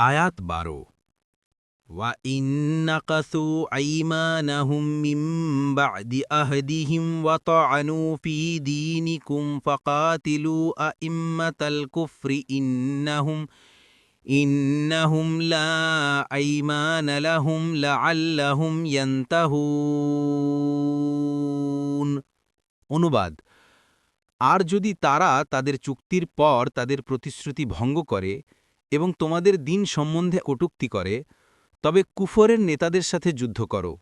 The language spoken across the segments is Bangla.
আয়াত বারো وَإِن نَّقَثُوا أَيْمَانَهُم مِّن بَعْدِ أَهْدِهِمْ وَطَعَنُوا فِي دِينِكُمْ فَقَاتِلُوا أَئِمَّةَ الْكُفْرِ إِنَّهُمْ إِنَّهُمْ لَا أَيْمَانَ لَهُمْ لَعَلَّهُمْ يَنْتَهُونَ অনুবাদ আর যদি তারা তাদের চুক্তির পর তাদের প্রতিশ্রুতি ভঙ্গ করে এবং তোমাদের দিন সম্বন্ধে কটুক্তি করে, তবে কুফরের নেতাদের সাথে যুদ্ধ করো।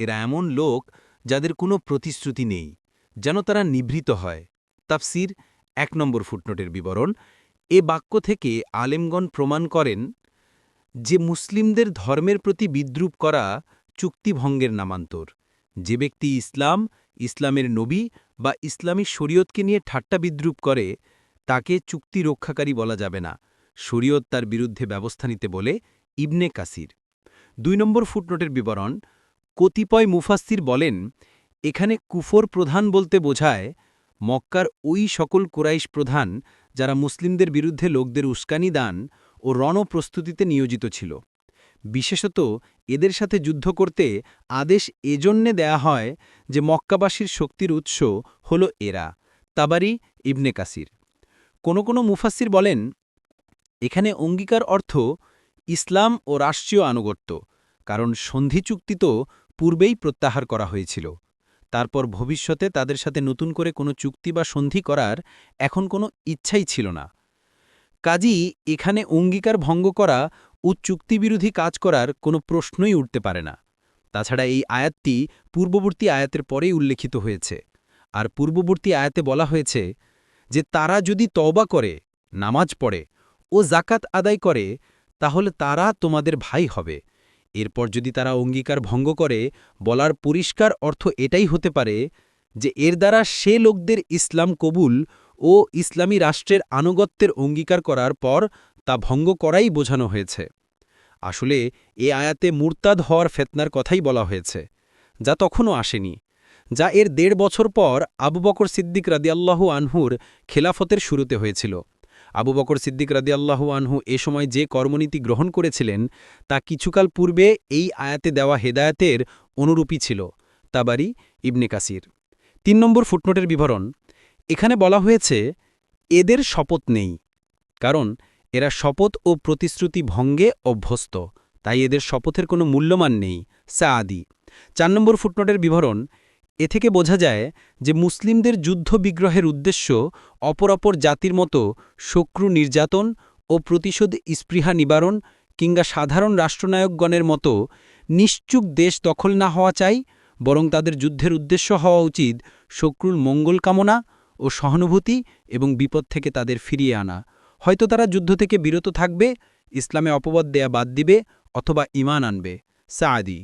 এরা এমন লোক যাদের কোনো প্রতিশ্রুতি নেই, যেন তারা নিভৃত হয়। তাফসির এক নম্বর ফুটনোটের বিবরণ। এ বাক্য থেকে আলেমগণ প্রমাণ করেন যে মুসলিমদের ধর্মের প্রতি বিদ্রুপ করা চুক্তিভঙ্গের নামান্তর। যে ব্যক্তি ইসলাম, ইসলামের নবী বা ইসলামী শরীয়তকে নিয়ে ঠাট্টা বিদ্রুপ করে, তাকে চুক্তি রক্ষাকারী বলা যাবে না। শরীয়ত তার বিরুদ্ধে ব্যবস্থা নিতে বলে ইবনে কাসির। দুই নম্বর ফুটনোটের বিবরণ, কতিপয় মুফাস্সির বলেন, এখানে কুফর প্রধান বলতে বোঝায়, মক্কার ওই সকল কুরাইশ প্রধান যারা মুসলিমদের বিরুদ্ধে লোকদের উস্কানি দান ও রণপ্রস্তুতিতে নিয়োজিত ছিল। বিশেষত এদের সাথে যুদ্ধ করতে আদেশ এজন্যে দেয়া হয় যে মক্কাবাসীর শক্তির উৎস হল এরা। তাবারি ইবনে কাসির। কোনো কোনো মুফাসির বলেন এখানে অঙ্গীকার অর্থ ইসলাম ও রাষ্ট্রীয় আনুগত্য, কারণ সন্ধি চুক্তি তো পূর্বেই প্রত্যাহার করা হয়েছিল। তারপর ভবিষ্যতে তাদের সাথে নতুন করে কোনো চুক্তি বা সন্ধি করার এখন কোনো ইচ্ছাই ছিল না। কাজী, এখানে অঙ্গীকার ভঙ্গ করা ও চুক্তিবিরোধী কাজ করার কোনো প্রশ্নই উঠতে পারে না। তাছাড়া এই আয়াতটি পূর্ববর্তী আয়াতের পরেই উল্লেখিত হয়েছে। আর পূর্ববর্তী আয়াতে বলা হয়েছে যে, তারা যদি তওবা করে, নামাজ পড়ে ও জাকাত আদায় করে, তাহলে তারা তোমাদের ভাই হবে। এরপর যদি তারা অঙ্গীকার ভঙ্গ করে, বলার পরিষ্কার অর্থ এটাই হতে পারে যে, এর দ্বারা সে লোকদের ইসলাম কবুল ও ইসলামী রাষ্ট্রের আনুগত্যের অঙ্গীকার করার পর তা ভঙ্গ করাই বোঝানো হয়েছে। আসলে, এ আয়াতে মুরতাদ হওয়ার ফেতনার কথাই বলা হয়েছে, যা তখনও আসেনি, যা এর দেড় বছর পর আবু বকর সিদ্দিক রাদিয়াল্লাহু আনহুর খেলাফতের শুরুতে হয়েছিল। আবু বকর সিদ্দিক রাদিয়াল্লাহু আনহু এ সময় যে কর্মনীতি গ্রহণ করেছিলেন, তা কিছুকাল পূর্বে এই আয়াতে দেওয়া হেদায়াতের অনুরূপী ছিল, তাবারি ইবনে কাসির। তিন নম্বর ফুটনোটের বিবরণ, এখানে বলা হয়েছে, এদের শপথ নেই, কারণ এরা শপথ ও প্রতিশ্রুতি ভঙ্গে অভ্যস্ত, তাই এদের শপথের কোনো মূল্যমান নেই, সাআদি। চার নম্বর ফুটনোটের বিবরণ এ থেকে বোঝা যায় যে মুসলিমদের যুদ্ধ বিগ্রহের উদ্দেশ্য অপর অপর জাতির মতো শক্রু নির্যাতন ও প্রতিশোধ স্পৃহা নিবারণ কিংবা সাধারণ রাষ্ট্রনায়কগণের মতো নিশ্চুক দেশ দখল না হওয়া চাই, বরং তাদের যুদ্ধের উদ্দেশ্য হওয়া উচিত শক্রুর মঙ্গল কামনা ও সহানুভূতি এবং বিপদ থেকে তাদের ফিরিয়ে আনা। হয়তো তারা যুদ্ধ থেকে বিরত থাকবে, ইসলামে অপবাদ দেয়া বাদ দিবে অথবা ইমান আনবে। সাদি